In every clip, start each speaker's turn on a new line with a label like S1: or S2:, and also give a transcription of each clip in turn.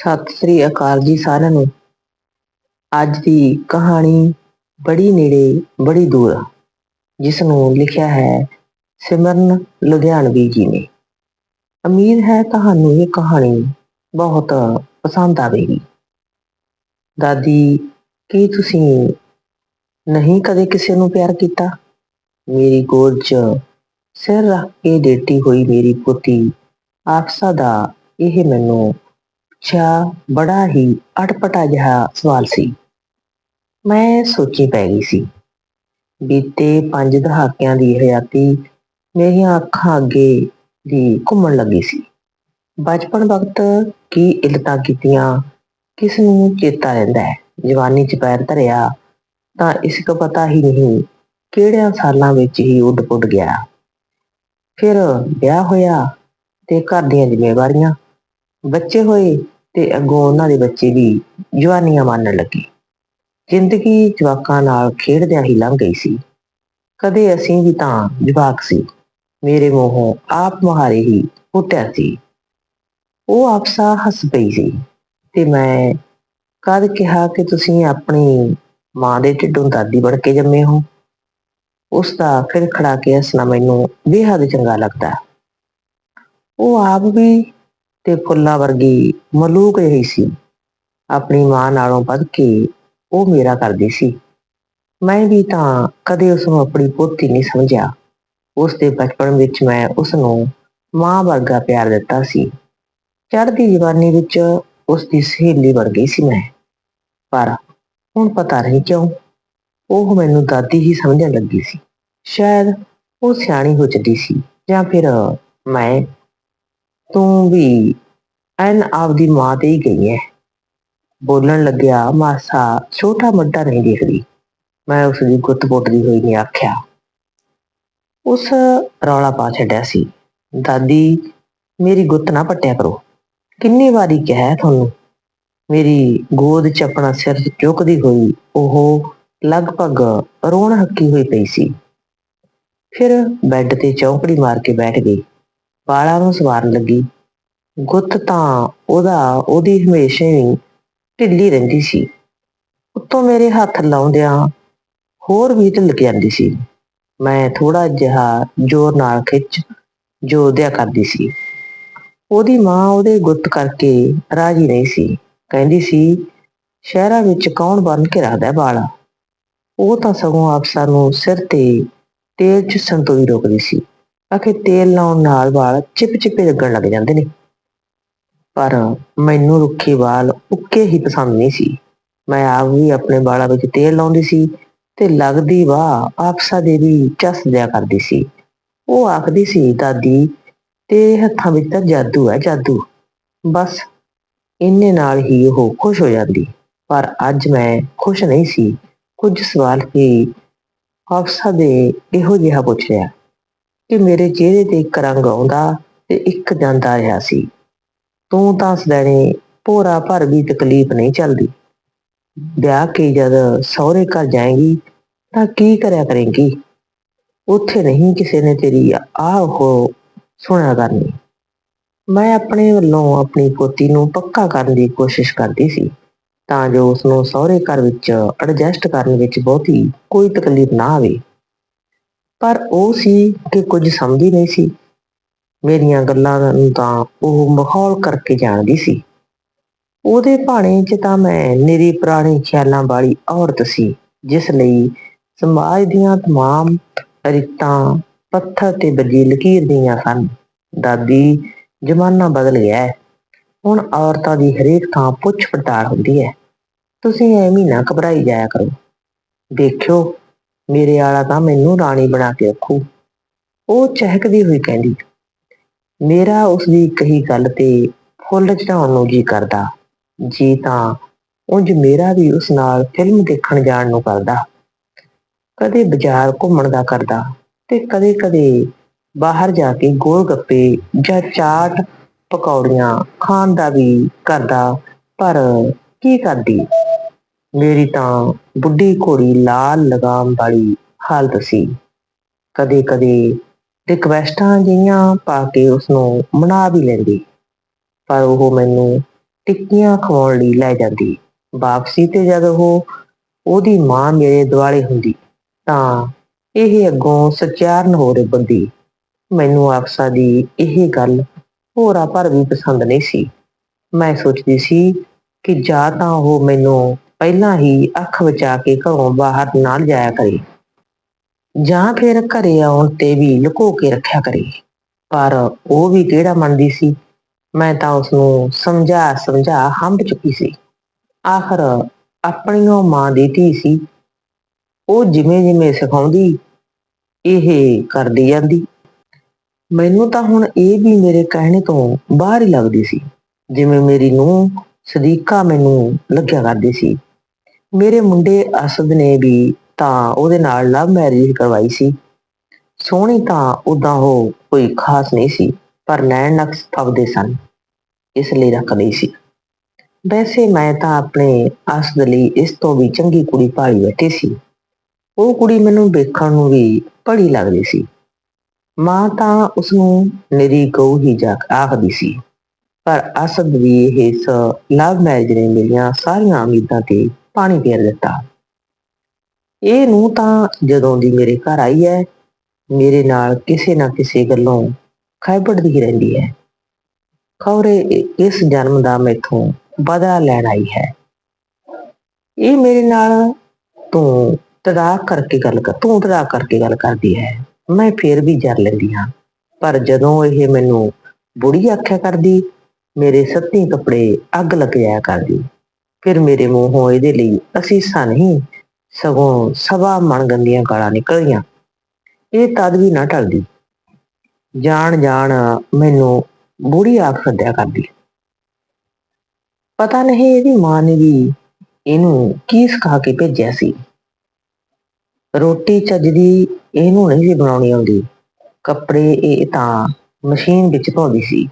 S1: ਸਤਿ ਸ੍ਰੀ ਅਕਾਲ ਜੀ ਸਾਰਿਆਂ ਨੂੰ। ਅੱਜ ਦੀ ਕਹਾਣੀ ਬੜੀ ਨੇੜੇ, ਬੜੀ ਦੂਰ ਜਿਸ ਨੂੰ ਲਿਖਿਆ ਹੈ ਸਿਮਰਨ ਲੁਧਿਆਣਵੀ ਜੀ ਨੇ। ਉਮੀਦ ਹੈ ਤੁਹਾਨੂੰ ਇਹ ਕਹਾਣੀ ਬਹੁਤ ਪਸੰਦ ਆਵੇਗੀ। ਦਾਦੀ, ਕੀ ਤੁਸੀਂ ਨਹੀਂ ਕਦੇ ਕਿਸੇ ਨੂੰ ਪਿਆਰ ਕੀਤਾ? ਮੇਰੀ ਗੋਦ 'ਚ ਸਿਰ ਰੱਖ ਕੇ ਡੇਟੀ ਹੋਈ ਮੇਰੀ ਪੋਤੀ। ਆਫਸਾ ਦਾ ਇਹ ਮੈਨੂੰ ਪੁੱਛਿਆ, ਬੜਾ ਹੀ ਅਟਪਟਾ ਜਿਹਾ ਸਵਾਲ ਸੀ। ਮੈਂ ਸੋਚੀ ਪੈ ਗਈ ਸੀ, ਬੀਤੇ ਪੰਜ ਦਹਾਕਿਆਂ ਦੀ ਹਯਾਤੀ ਮੇਰੀਆਂ ਅੱਖਾਂ ਅੱਗੇ ਦੀ ਘੁੰਮਣ ਲੱਗੀ ਸੀ। ਬਚਪਨ ਵਕਤ ਕੀ ਇਲਤਾਂ ਕੀਤੀਆਂ, ਕਿਸ ਨੂੰ ਚੇਤਾ ਰਹਿੰਦਾ ਹੈ? ਜਵਾਨੀ 'ਚ ਪੈਰ ਧਰਿਆ, ਤਾਂ ਇਸ ਕੋ ਪਤਾ ਹੀ ਨਹੀਂ ਕਿਹੜਿਆਂ ਸਾਲਾਂ ਵਿੱਚ ਹੀ ਉੱਡ ਪੁੱਡ ਗਿਆ। ਫਿਰ ਵਿਆਹ ਹੋਇਆ ਤੇ ਘਰ ਦੀਆਂ ਜ਼ਿੰਮੇਵਾਰੀਆਂ, ਬੱਚੇ ਹੋਏ ਤੇ ਅੱਗੋਂ ਉਹਨਾਂ ਦੇ ਬੱਚੇ ਵੀ ਜਵਾਨੀਆਂ ਮਾਨਣ ਲੱਗੇ। ਜ਼ਿੰਦਗੀ ਜਵਾਕਾਂ ਨਾਲ ਖੇਡਦਿਆਂ ਹੀ ਲੰਘ ਗਈ ਸੀ। ਕਦੇ ਅਸੀਂ ਵੀ ਤਾਂ ਜਵਾਕ ਸੀ। ਮੇਰੇ ਮੂੰਹੋਂ ਆਪ ਮੁਹਾਰੇ ਹੀ ਫੁੱਟਿਆ ਸੀ। ਉਹ ਆਪਸਾ ਹੱਸ ਪਈ ਸੀ ਤੇ ਮੈਂ ਕਦ ਕਿਹਾ ਕਿ ਤੁਸੀਂ ਆਪਣੀ ਮਾਂ ਦੇ ਢਿੱਡੋਂ ਦਾਦੀ ਬਣ ਕੇ ਜੰਮੇ ਹੋ? ਉਸ ਦਾ ਫਿਰ ਖੜਾ ਕੇ ਹੱਸਣਾ ਮੈਨੂੰ ਬੇਹੱਦ ਚੰਗਾ ਲੱਗਦਾ। ਉਹ ਆਪ ਵੀ ਤੇ ਫੁੱਲਾਂ ਵਰਗੀ ਮਲੂਕ ਰਹੀ ਸੀ। ਆਪਣੀ ਮਾਂ ਨਾਲੋਂ ਵੱਧ ਕੇ ਉਹ ਮੇਰਾ ਕਰਦੀ ਸੀ। ਮੈਂ ਵੀ ਤਾਂ ਕਦੇ ਉਸ ਨੂੰ ਆਪਣੀ ਪੋਤੀ ਨਹੀਂ ਸਮਝਿਆ। ਉਸ ਦੇ ਬਚਪਨ ਵਿੱਚ ਮੈਂ ਉਸ ਨੂੰ ਮਾਂ ਵਰਗਾ ਪਿਆਰ ਦਿੱਤਾ ਸੀ। ਚੜ੍ਹਦੀ ਜਵਾਨੀ ਵਿੱਚ ਉਸ ਦੀ ਸਹੇਲੀ ਬਣ ਗਈ ਸੀ ਮੈਂ। ਪਰ ਹੁਣ ਪਤਾ ਨਹੀਂ ਕਿਉਂ, ਉਹ ਮੈਨੂੰ ਦਾਦੀ ਹੀ ਸਮਝਣ ਲੱਗੀ ਸੀ। ਸ਼ਾਇਦ ਉਹ ਸਿਆਣੀ ਹੋ ਚੱਲੀ ਸੀ ਜਾਂ ਫਿਰ ਮੈਂ ਤੂੰ ਵੀ ਐਨ ਆਪਦੀ ਮਾਂ ਤੇ ਹੀ ਗਈ ਹੈ ਬੋਲਣ ਲੱਗਿਆ, ਮਾਸਾ ਛੋਟਾ ਵੱਡਾ ਨਹੀਂ ਦੇਖਦੀ। ਮੈਂ ਉਸ ਦੀ ਗੁੱਤ ਪੁੱਟਦੀ ਹੋਈ ਨੇ ਆਖਿਆ, ਉਸ ਰੌਲਾ ਪਾ ਛੱਡਿਆ ਸੀ। ਦਾਦੀ, ਮੇਰੀ ਗੁੱਤ ਨਾ ਪੱਟਿਆ ਕਰੋ। ਕਿੰਨੀ ਵਾਰੀ ਕਿਹਾ ਤੁਹਾਨੂੰ? ਮੇਰੀ ਗੋਦ 'ਚ ਆਪਣਾ ਸਿਰ ਚੁੱਕਦੀ ਹੋਈ ਉਹ ਲਗਭਗ ਰੋਣ ਹੱਕੀ ਹੋਈ ਪਈ ਸੀ। ਫਿਰ ਬੈੱਡ ਤੇ ਚੌਂਕੜੀ ਮਾਰ ਕੇ ਬੈਠ ਗਈ। ਵਾਲਾਂ ਨੂੰ ਸਵਾਰਨ ਲੱਗੀ। ਗੁੱਤ ਤਾਂ ਉਹਦਾ, ਉਹਦੀ ਹਮੇਸ਼ਾ ਹੀ ਢਿੱਲੀ ਰਹਿੰਦੀ ਸੀ। ਉੱਤੋਂ ਮੇਰੇ ਹੱਥ ਲਾਉਂਦਿਆਂ ਹੋਰ ਵੀ ਢਿੱਲ ਜਾਂਦੀ ਸੀ। ਮੈਂ ਥੋੜਾ ਜਿਹਾ ਜ਼ੋਰ ਨਾਲ ਖਿੱਚ ਜੋਦਿਆ ਕਰਦੀ ਸੀ। ਉਹਦੀ ਮਾਂ ਉਹਦੇ ਗੁੱਤ ਕਰਕੇ ਰਾਜੀ ਨਹੀਂ ਸੀ। ਕਹਿੰਦੀ ਸੀ, ਸ਼ਹਿਰਾਂ ਵਿੱਚ ਕੌਣ ਬੰਨ ਕੇ ਰੱਖਦਾ ਬਾਲਾ ਉਹ ਤਾਂ ਸਗੋਂ ਆਪਸਾ ਨੂੰ ਸਿਰ ਤੇ ਤੇਲ ਚੁੱਸਣ ਤੋਂ ਵੀ ਰੋਕਦੀ ਸੀ। ਆਖੇ ਤੇਲ ਲਾਉਣ ਨਾਲ ਵਾਲ ਚਿਪ ਚਿਪੇ ਲੱਗਣ ਲੱਗ ਜਾਂਦੇ ਨੇ। ਪਰ ਮੈਨੂੰ ਰੁੱਖੇ ਵਾਲ ਉੱਕੇ ਹੀ ਪਸੰਦ ਨਹੀਂ ਸੀ। ਮੈਂ ਆਪ ਵੀ ਆਪਣੇ ਵਾਲਾਂ ਵਿੱਚ ਤੇਲ ਲਾਉਂਦੀ ਸੀ ਤੇ ਲੱਗਦੀ ਵਾਹ ਆਪਸਾ ਦੇ ਵੀ ਚੱਸ ਦਿਆ ਕਰਦੀ ਸੀ। ਉਹ ਆਖਦੀ ਸੀ, ਦਾਦੀ, ਤੇਰੇ ਹੱਥਾਂ ਵਿੱਚ ਤਾਂ ਜਾਦੂ ਹੈ, ਜਾਦੂ। ਬਸ ਇੰਨੇ ਨਾਲ ਹੀ ਉਹ ਖੁਸ਼ ਹੋ ਜਾਂਦੀ। ਪਰ ਅੱਜ ਮੈਂ ਖੁਸ਼ ਨਹੀਂ ਸੀ। ਕੁਝ ਸਵਾਲ ਹੀ ਆਪਸਾ ਦੇ ਇਹੋ ਜਿਹਾ ਪੁੱਛ ਰਿਹਾ। ਕਿ ਮੇਰੇ ਚਿਹਰੇ ਤੇ ਇੱਕ ਰੰਗ ਆਉਂਦਾ ਤੇ ਇੱਕ ਜਾਂਦਾ ਰਿਹਾ ਸੀ। ਤੂੰ ਤਾਂ ਸਦਣੇ ਭੋਰਾ ਭਰ ਵੀ ਤਕਲੀਫ ਨਹੀਂ ਚੱਲਦੀ। ਵਿਆਹ ਕੇ ਜਦ ਸਹੁਰੇ ਘਰ ਜਾਏਗੀ ਤਾਂ ਕੀ ਕਰਿਆ ਕਰੇਗੀ? ਉੱਥੇ ਨਹੀਂ ਕਿਸੇ ਨੇ ਤੇਰੀ ਆਹ ਉਹ ਸੁਣਿਆ ਕਰਨੀ। ਮੈਂ ਆਪਣੇ ਵੱਲੋਂ ਆਪਣੀ ਪੋਤੀ ਨੂੰ ਪੱਕਾ ਕਰਨ ਦੀ ਕੋਸ਼ਿਸ਼ ਕਰਦੀ ਸੀ, ਤਾਂ ਜੋ ਉਸ ਨੂੰ ਸਹੁਰੇ ਘਰ ਵਿੱਚ ਐਡਜਸਟ ਕਰਨ ਵਿੱਚ ਬਹੁਤੀ ਕੋਈ ਤਕਲੀਫ ਨਾ ਆਵੇ। ਪਰ ਉਹ ਸੀ ਕਿ ਕੁਝ ਸਮਝੀ ਨਹੀਂ ਸੀ ਮੇਰੀਆਂ ਗੱਲਾਂ ਨੂੰ ਤਾਂ ਉਹ ਮਾਹੌਲ ਕਰਕੇ ਜਾਣਦੀ ਸੀ ਉਹਦੇ ਭਾਣੇ 'ਚ ਤਾਂ ਮੈਂ ਨਿਰੀ ਪੁਰਾਣੀ ਖਿਆਲਾਂ ਵਾਲੀ ਔਰਤ ਸੀ ਜਿਸ ਲਈ ਸਮਾਜ ਦੀਆਂ तमाम ਰਿਤਾਂ ਪੱਥਰ ਤੇ ਬਜੀ ਲਕੀਰ ਦੀਆਂ ਸਨ ਦਾਦੀ ਜ਼ਮਾਨਾ ਬਦਲ ਗਿਆ ਹੈ ਹੁਣ ਔਰਤਾਂ ਦੀ ਹਰੇਕ ਥਾਂ ਪੁੱਛ ਪੜਤਾਲ ਹੁੰਦੀ ਹੈ ਤੁਸੀਂ ਐਵੇਂ ਨਾ ਘਬਰਾਈ ਜਾਇਆ ਕਰੋ ਦੇਖਿਓ ਮੇਰੇ ਆਲਾ ਤਾਂ ਮੈਨੂੰ ਰਾਣੀ ਬਣਾ ਕੇ ਰੱਖੂ। ਉਹ ਚਹਿਕਦੀ ਹੋਈ ਕਹਿੰਦੀ, ਮੇਰਾ ਉਸ ਦੀ ਕਹੀ ਗੱਲ ਤੇ ਫੁੱਲ ਚੜਾਉਣ ਨੂੰ ਜੀ ਕਰਦਾ। ਜੀ ਤਾਂ ਉਂਝ ਮੇਰਾ ਵੀ ਉਸ ਨਾਲ ਫਿਲਮ ਦੇਖਣ ਜਾਣ ਨੂੰ ਕਰਦਾ। ਕਦੇ ਬਾਜ਼ਾਰ ਘੁੰਮਣ ਦਾ ਕਰਦਾ ਤੇ ਕਦੇ-ਕਦੇ ਬਾਹਰ ਜਾ ਕੇ ਗੋਲ ਗੱਪੇ ਜਾਂ ਚਾਟ ਪਕੌੜੀਆਂ ਖਾਣ ਦਾ ਵੀ ਕਰਦਾ। ਪਰ ਕੀ ਕਰਦੀ? ਮੇਰੀ ਤਾਂ ਬੁੱਢੀ ਘੋੜੀ ਲਾਲ ਲਗਾਮ ਵਾਲੀ ਹਾਲਤ ਸੀ। ਕਦੇ-ਕਦੇ ਰਿਕਵੈਸਟਾਂ ਜਿਹੀਆਂ ਪਾ ਕੇ ਉਸ ਨੂੰ ਮਨਾ ਵੀ ਲੈਂਦੀ। ਪਰ ਉਹ ਮੈਨੂੰ ਟਿੱਕੀਆਂ ਖਵਾਉਣ ਲਈ ਲੈ ਜਾਂਦੀ। ਵਾਪਸੀ ਤੇ ਜਦ ਉਹ ਉਹਦੀ ਮਾਂ ਮੇਰੇ ਦੁਆਲੇ ਹੁੰਦੀ, ਤਾਂ ਇਹ ਅੱਗੋਂ ਸਚਿਆਰਨ ਹੋ ਰਹੀ ਮੈਨੂੰ ਆਪਸਾ ਦੀ ਇਹ ਗੱਲ ਹੋਰਾਂ ਪਰ ਵੀ ਪਸੰਦ ਨਹੀਂ ਸੀ। ਮੈਂ ਸੋਚਦੀ ਸੀ ਕਿ ਜਾਂ ਤਾਂ ਉਹ ਮੈਨੂੰ ਪਹਿਲਾਂ ਹੀ ਅੱਖ ਬਚਾ ਕੇ ਘਰੋਂ ਬਾਹਰ ਨਾ ਜਾਇਆ ਕਰੇ। ਜਾਂ ਫਿਰ ਘਰੇ ਆਉਣ ਤੇ ਵੀ ਲੁਕੋ ਕੇ ਰੱਖਿਆ ਕਰੇ। ਪਰ ਉਹ ਵੀ ਕਿਹੜਾ ਮੰਨਦੀ ਸੀ? ਮੈਂ ਤਾਂ ਉਸ ਨੂੰ ਸਮਝਾ ਸਮਝਾ ਹੰਬ ਚੁੱਕੀ ਸੀ। ਆਖਰ ਆਪਣੀ ਉਹ ਮਾਂ ਦੀ ਧੀ ਸੀ। ਉਹ ਜਿਵੇਂ ਜਿਵੇਂ ਸਿਖਾਉਂਦੀ, ਇਹ ਕਰਦੀ ਜਾਂਦੀ। ਮੈਨੂੰ ਤਾਂ ਹੁਣ ਇਹ ਵੀ ਮੇਰੇ ਕਹਿਣੇ ਤੋਂ ਬਾਹਰ ਹੀ ਲੱਗਦੀ ਸੀ। ਜਿਵੇਂ ਮੇਰੀ ਨੂੰ ਸਦੀਕਾ ਮੈਨੂੰ ਲੱਗਿਆ ਕਰਦੀ ਸੀ। ਮੇਰੇ ਮੁੰਡੇ ਅਸਦ ਨੇ ਵੀ ਤਾਂ ਉਹਦੇ ਨਾਲ ਲਵ ਮੈਰਿਜ ਕਰਵਾਈ ਸੀ। ਸੋਹਣੀ ਤਾਂ ਉਦਾਂ ਉਹ ਕੋਈ ਖਾਸ ਨਹੀਂ ਸੀ, ਪਰ ਨੈਣ ਨਕਸ਼ ਫਬਦੇ ਸਨ, ਇਸ ਲਈ ਰੱਖਦੀ ਸੀ। ਵੈਸੇ ਮੈਂ ਤਾਂ ਆਪਣੇ ਅਸਦ ਲਈ ਇਸ ਤੋਂ ਵੀ ਚੰਗੀ ਕੁੜੀ ਭਾਲੀ ਬੈਠੀ ਸੀ। ਉਹ ਕੁੜੀ ਮੈਨੂੰ ਵੇਖਣ ਨੂੰ ਵੀ ਬੜੀ ਲੱਗਦੀ ਸੀ। ਮਾਂ ਤਾਂ ਉਸ ਨੂੰ ਮੇਰੀ ਗਊ ਹੀ ਜਾ ਆਖਦੀ ਸੀ, ਪਰ ਅਸਦ ਵੀ ਇਸ ਲਵ ਮੈਰਿਜ ਨੇ ਮੇਰੀਆਂ ਸਾਰੀਆਂ ਉਮੀਦਾਂ ਤੇ ਪਾਣੀ ਫੇਰ ਦਿੱਤਾ। ਇਹ ਨੂੰ ਤਾਂ ਜਦੋਂ ਦੀ ਮੇਰੇ ਘਰ ਆਈ ਹੈ ਮੇਰੇ ਨਾਲ ਕਿਸੇ ਨਾ ਕਿਸੇ ਗੱਲੋਂ ਖੈਬੜਦੀ ਰਹਿੰਦੀ ਹੈ ਖੌਰੇ ਇਸ ਜਨਮ ਦਾ ਮੈਥੋਂ ਬਦਲਾ ਲੈਣ ਆਈ ਹੈ। ਇਹ ਮੇਰੇ ਨਾਲ ਤੂੰ ਤੜਾਕ ਕਰਕੇ ਗੱਲ ਕਰ, ਤੂੰ ਤੜਾਕ ਕਰਕੇ ਗੱਲ ਕਰਦੀ ਹੈ। ਮੈਂ ਫੇਰ ਵੀ ਜਰ ਲੈਂਦੀ ਹਾਂ। ਪਰ ਜਦੋਂ ਇਹ ਮੈਨੂੰ ਬੁੜੀ ਆਖਿਆ ਕਰਦੀ, ਮੇਰੇ ਸੱਤੀ ਕੱਪੜੇ ਅੱਗ ਲੱਗ ਜਾਇਆ ਕਰਦੀ। ਫਿਰ ਮੇਰੇ ਮੂੰਹੋਂ ਇਹਦੇ ਲਈ ਅਸੀਸਾਂ ਨਹੀਂ ਸਗੋਂ ਸਵਾ ਮਨ ਗੰਦੀਆਂ ਗਾਲਾਂ ਨਿਕਲੀਆਂ ਇਹ ਤਦ ਵੀ ਨਾ ਟਲਦੀ ਜਾਣ ਜਾਣ ਮੈਨੂੰ ਬੁੜੀ ਆਖ ਸੱਦਿਆ ਕਰਦੀ। ਪਤਾ ਨਹੀਂ ਇਹਦੀ ਮਾਂ ਨੇ ਵੀ ਇਹਨੂੰ ਕੀ ਸਿਖਾ ਕੇ ਭੇਜਿਆ ਸੀ। ਰੋਟੀ ਚੱਜਦੀ ਇਹਨੂੰ ਨਹੀਂ ਸੀ ਬਣਾਉਣੀ ਆਉਂਦੀ। ਕੱਪੜੇ ਇਹ ਤਾਂ ਮਸ਼ੀਨ ਵਿੱਚ ਧੋਂਦੀ ਸੀ।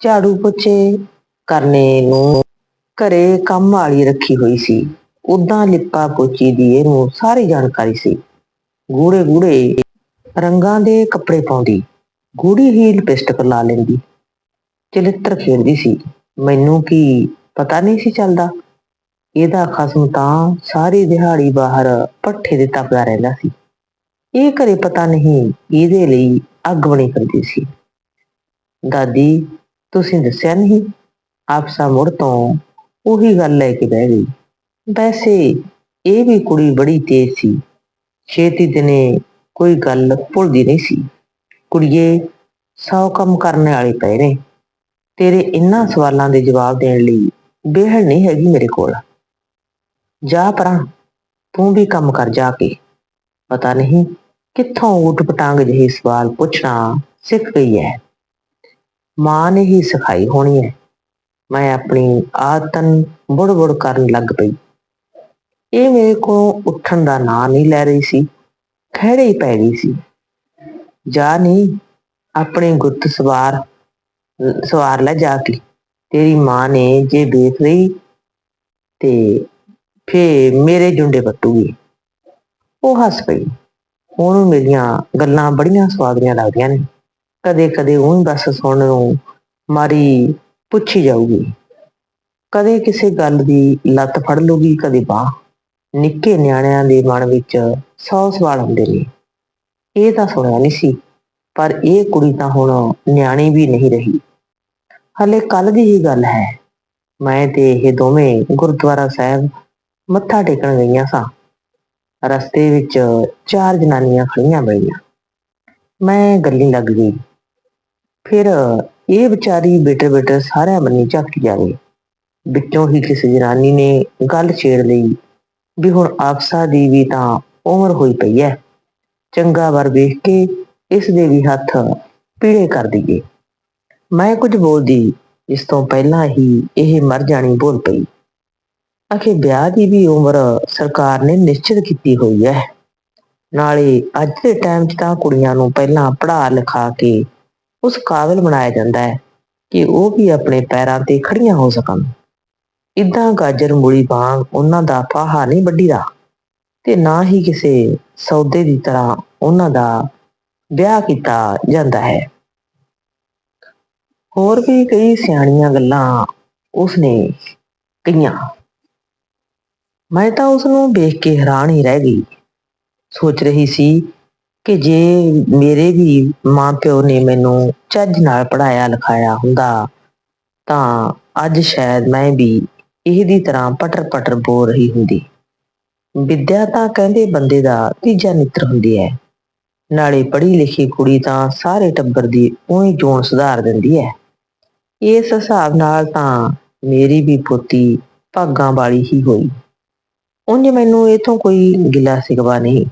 S1: ਝਾੜੂ ਪੋਚੇ ਕਰਨੇ ਨੂੰ ਘਰੇ ਕੰਮ ਵਾਲੀ ਰੱਖੀ ਹੋਈ ਸੀ। ਉਦਾਂ ਲਿਪਾ ਕੋਚੀ ਦੀ ਇਹਨੂੰ ਸਾਰੀ ਜਾਣਕਾਰੀ ਸੀ। ਗੂੜੇ ਗੂੜੇ ਰੰਗਾਂ ਦੇ ਕੱਪੜੇ ਪਾਉਂਦੀ। ਗੂੜੀ ਹੀ ਲਿਪਸਟਿਕ ਲਾ ਲੈਂਦੀ। ਚਲਿੱਤਰ ਖੇਡਦੀ ਸੀ। ਮੈਨੂੰ ਕੀ ਪਤਾ ਨਹੀਂ ਸੀ ਚੱਲਦਾ। ਇਹਦਾ ਖਸਮ ਤਾਂ ਸਾਰੀ ਦਿਹਾੜੀ ਬਾਹਰ ਪੱਠੇ ਦੇ ਤਪਦਾ ਰਹਿੰਦਾ ਸੀ। ਇਹ ਘਰੇ ਪਤਾ ਨਹੀਂ ਇਹਦੇ ਲਈ ਅੱਗ ਬਣੀ ਕਰਦੀ ਸੀ। ਦਾਦੀ, ਤੁਸੀਂ ਦੱਸਿਆ ਨਹੀਂ? ਆਪਸਾ ਮੁੜ ਤੋਂ ਉਹੀ ਗੱਲ ਲੈ ਕੇ ਬਹਿ ਗਈ। ਵੈਸੇ ਇਹ ਵੀ ਕੁੜੀ ਬੜੀ ਤੇਜ਼ ਸੀ। ਛੇਤੀ ਦਿਨੇ ਕੋਈ ਗੱਲ ਭੁੱਲਦੀ ਨਹੀਂ ਸੀ। ਕੁੜੀਏ, ਸੌ ਕੰਮ ਕਰਨ ਵਾਲੇ ਪਏ ਨੇ। ਤੇਰੇ ਇਹਨਾਂ ਸਵਾਲਾਂ ਦੇ ਜਵਾਬ ਦੇਣ ਲਈ ਬੇਹੜ ਨਹੀਂ ਹੈਗੀ ਮੇਰੇ ਕੋਲ। ਜਾ ਪਰਾਂ, ਤੂੰ ਵੀ ਕੰਮ ਕਰ ਜਾ ਕੇ। ਪਤਾ ਨਹੀਂ ਕਿੱਥੋਂ ਊਟ ਪਟਾਂਗ ਜਿਹੇ ਸਵਾਲ ਪੁੱਛਣਾ ਸਿੱਖ ਗਈ ਹੈ ਮਾਂ ਨੇ ਹੀ ਸਿਖਾਈ ਹੋਣੀ ਹੈ ਮੈਂ ਆਪਣੀ ਆਦਤਨ ਬੁੜ-ਬੁੜ ਕਰਨ ਲੱਗ ਪਈ। ਇਹ ਮੇਰੇ ਕੋਲ ਉੱਠਣ ਦਾ ਨਾਂ ਨਹੀਂ ਲੈ ਰਹੀ ਸੀ, ਖੜੇ ਹੀ ਪੈ ਗਈ ਸੀ। ਜਾ ਨਹੀਂ ਆਪਣੇ ਗੁੱਤ ਸਵਾਰ ਸਵਾਰ ਲੈ ਜਾ ਕੇ, ਤੇਰੀ ਮਾਂ ਨੇ ਜੇ ਦੇਖ ਲਈ ਤੇ ਫੇ ਮੇਰੇ ਜੁੰਡੇ ਪੱਟੂਗੀ ਉਹ ਹੱਸ ਪਈ। ਉਹਨੂੰ ਮੇਰੀਆਂ ਗੱਲਾਂ ਬੜੀਆਂ ਸਵਾਦੀਆਂ ਲੱਗਦੀਆਂ ਨੇ। ਕਦੇ ਕਦੇ ਉਹ ਬਸ ਸੁਣਨ ਨੂੰ ਮਾਰੀ ਪੁੱਛੀ ਜਾਊਗੀ। ਕਦੇ ਕਿਸੇ ਗੱਲ ਦੀ ਲੱਤ ਫੜ ਲੂਗੀ ਕਦੇ ਬਾਹ। ਨਿੱਕੇ ਨਿਆਣਿਆਂ ਦੇ ਮਨ ਵਿੱਚ ਸੌ ਸਵਾਲ ਹੁੰਦੇ ਨੇ। ਇਹ ਤਾਂ ਸੁਣਿਆ ਨਹੀਂ ਸੀ, ਪਰ ਇਹ ਕੁੜੀ ਤਾਂ ਹੁਣ ਨਿਆਣੀ ਵੀ ਨਹੀਂ ਰਹੀ। ਹਲੇ ਕੱਲ ਦੀ ਹੀ ਗੱਲ ਹੈ। ਮੈਂ ਤੇ ਇਹ ਦੋਵੇਂ ਗੁਰਦੁਆਰਾ ਸਾਹਿਬ ਮੱਥਾ ਟੇਕਣ ਗਈਆਂ ਸਾਂ। ਰਸਤੇ ਵਿੱਚ ਚਾਰ ਜਨਾਨੀਆਂ ਖੜੀਆਂ ਮਿਲੀਆਂ ਮੈਂ ਗੱਲੀ ਲੱਗ ਗਈ। ਫਿਰ ਇਹ ਵਿਚਾਰੀ ਬੇਟੇ ਬੇਟੇ ਸਾਰਿਆਂ ਬੰਨੀ ਝਾਕੀ ਜਾਵੇ। ਵਿੱਚੋਂ ਹੀ ਕਿਸੇ ਜਨਾਨੀ ਨੇ ਗੱਲ ਛੇੜ ਲਈ ਵੀ ਹੁਣ ਆਪਸਾ ਦੀ ਵੀ ਤਾਂ ਉਮਰ ਹੋਈ ਪਈ ਐ। ਚੰਗਾ ਵਰ ਵੇਖ ਕੇ ਇਸ ਦੇ ਵੀ ਹੱਥ ਪੀੜੇ ਕਰ ਦਈਏ। ਮੈਂ ਕੁਝ ਬੋਲਦੀ, ਇਸ ਤੋਂ ਪਹਿਲਾਂ ਹੀ ਇਹ ਮਰ ਜਾਣੀ ਬੋਲ ਪਈ। ਅਖੇ ਵਿਆਹ ਦੀ ਵੀ ਉਮਰ ਸਰਕਾਰ ਨੇ ਨਿਸ਼ਚਿਤ ਕੀਤੀ ਹੋਈ ਹੈ ਨਾਲੇ ਅੱਜ ਦੇ ਟਾਈਮ 'ਚ ਤਾਂ ਕੁੜੀਆਂ ਨੂੰ ਪਹਿਲਾਂ ਪੜ੍ਹਾ ਲਿਖਾ ਕੇ ਉਸ ਕਾਬਿਲ ਬਣਾਇਆ ਜਾਂਦਾ ਹੈ ਕਿ ਉਹ ਵੀ ਆਪਣੇ ਪੈਰਾਂ ਤੇ ਖੜੀਆਂ ਹੋ ਸਕਣ। ਇਦਾਂ ਗਾਜਰ ਮੂਲੀ ਵਾਂਗ ਉਹਨਾਂ ਦਾ ਫਾਹਾ ਨਹੀਂ ਵੱਡੀਦਾ ਤੇ ਨਾ ਹੀ ਕਿਸੇ ਸੌਦੇ ਦੀ ਤਰ੍ਹਾਂ ਉਹਨਾਂ ਦਾ ਵਿਆਹ ਕੀਤਾ ਜਾਂਦਾ ਹੈ। ਹੋਰ ਵੀ ਕਈ ਸਿਆਣੀਆਂ ਗੱਲਾਂ ਉਸਨੇ ਕਹੀਆਂ। ਮੈਂ ਤਾਂ ਉਸ ਨੂੰ ਵੇਖ ਕੇ ਹੈਰਾਨ ਹੀ ਰਹਿ ਗਈ। ਸੋਚ ਰਹੀ ਸੀ ਕਿ ਜੇ ਮੇਰੇ ਵੀ ਮਾਂ-ਪਿਓ ਨੇ ਮੈਨੂੰ ਚੱਜ ਨਾਲ ਪੜਾਇਆ ਲਿਖਾਇਆ ਹੁੰਦਾ, ਤਾਂ ਅੱਜ ਸ਼ਾਇਦ ਮੈਂ ਵੀ ਇਹਦੀ ਤਰ੍ਹਾਂ ਪਟਰ-ਪਟਰ ਬੋਲ ਰਹੀ ਹੁੰਦੀ। ਵਿਦਿਆ ਤਾਂ ਕਹਿੰਦੇ ਬੰਦੇ ਦਾ ਤੀਜਾ ਮਿੱਤਰ ਹੁੰਦੀ ਹੈ। ਨਾਲੇ ਪੜ੍ਹੀ ਲਿਖੀ ਕੁੜੀ ਤਾਂ ਸਾਰੇ ਟੱਬਰ ਦੀ ਉਹੀ ਚੋਣ ਸੁਧਾਰ ਦਿੰਦੀ ਹੈ। ਇਸ ਹਿਸਾਬ ਨਾਲ ਤਾਂ ਮੇਰੀ ਵੀ ਪੋਤੀ ਭਾਗਾਂ ਵਾਲੀ ਹੀ ਹੋਈ। ਉਂਝ ਮੈਨੂੰ ਇਥੋਂ ਕੋਈ ਗਿਲਾ ਸਿਕਵਾ ਨਹੀਂ।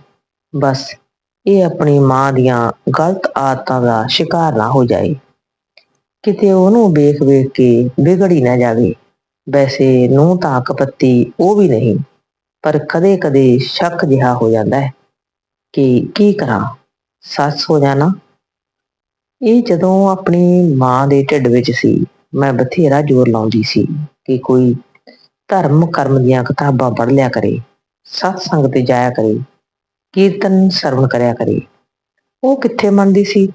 S1: ਬਸ ਇਹ ਆਪਣੀ ਮਾਂ ਦੀਆਂ ਗਲਤ ਆਦਤਾਂ ਦਾ ਸ਼ਿਕਾਰ ਨਾ ਹੋ ਜਾਏ। ਕਿਤੇ ਉਹਨੂੰ ਵੇਖ ਵੇਖ ਕੇ ਵਿਗੜ ਹੀ ਨਾ ਜਾਵੇ। ਵੈਸੇ ਨੂੰ ਤਾਂ ਕਪੱਤੀ ਉਹ ਵੀ ਨਹੀਂ, ਪਰ ਕਦੇ-ਕਦੇ ਸ਼ੱਕ ਜਿਹਾ ਹੋ ਜਾਂਦਾ ਹੈ ਕਿ ਕੀ ਕਰਾਂ, ਸੱਸ ਹੋ ਜਾਣਾ ਇਹ ਜਦੋਂ ਆਪਣੀ ਮਾਂ ਦੇ ਢਿੱਡ ਵਿੱਚ ਸੀ, ਮੈਂ ਬਥੇਰਾ ਜ਼ੋਰ ਲਾਉਂਦੀ ਸੀ ਕਿ ਕੋਈ ਧਰਮ ਕਰਮ ਦੀਆਂ ਕਿਤਾਬਾਂ ਪੜ੍ਹ ਲਿਆ ਕਰੇ ਸਤਸੰਗ ਤੇ ਜਾਇਆ ਕਰੇ। ਕੀਰਤਨ ਸਰਵਣ ਕਰਿਆ ਕਰੇ। ਉਹ ਕਿੱਥੇ ਮੰਨਦੀ ਸੀ?